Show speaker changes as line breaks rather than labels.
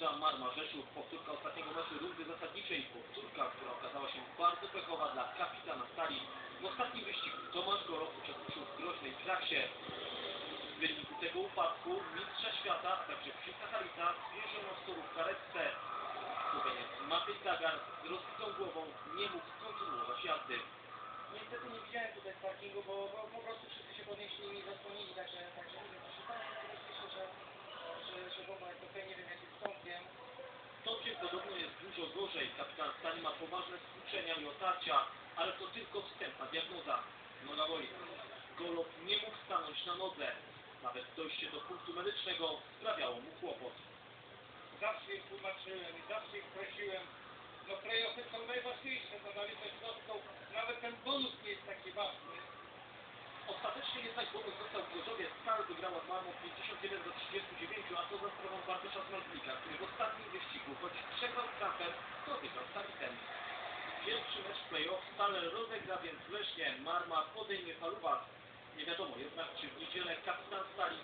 Wisła Marma Rzeszów, powtórka ostatniego meczu rundy zasadniczej, powtórka, która okazała się bardzo pechowa dla kapitana Stali. W ostatnim wyścigu Tomasz Gorow uczestniczył w groźnej traksie. W wyniku tego upadku mistrza świata, a także Krzysztofa Harita zwięziono z w karetce. Słoweniec Matej Zagar z rozbitą głową nie mógł kontynuować jazdy.
Niestety nie widziałem tutaj parkingu, bo, bo po prostu wszyscy się podnieśli
podobno jest dużo gorzej. Kapitan Stali ma poważne stłuczenia i otarcia, ale to tylko wstępna diagnoza. Noga boli. Golob nie mógł stanąć na nodze. Nawet dojście do punktu medycznego sprawiało mu kłopot.
Zawsze ich tłumaczyłem i zawsze ich prosiłem. No playoffy są najważniejsze, to na litość boską. Nawet ten bonus nie jest taki ważny.
Ostatecznie jednak bonus został w Gorzowie. Stal wygrała z Marmą 51 do 39, a to za sprawą Bartosza Zmarzlika, który w ostatnim wyścigu, choć przegrał z Z Talitem. Pierwszy mecz playoff Stal rozegra więc wrześnie. Marma podejmie Faluwas. Nie wiadomo jednak, czy w niedzielę kapitan Stali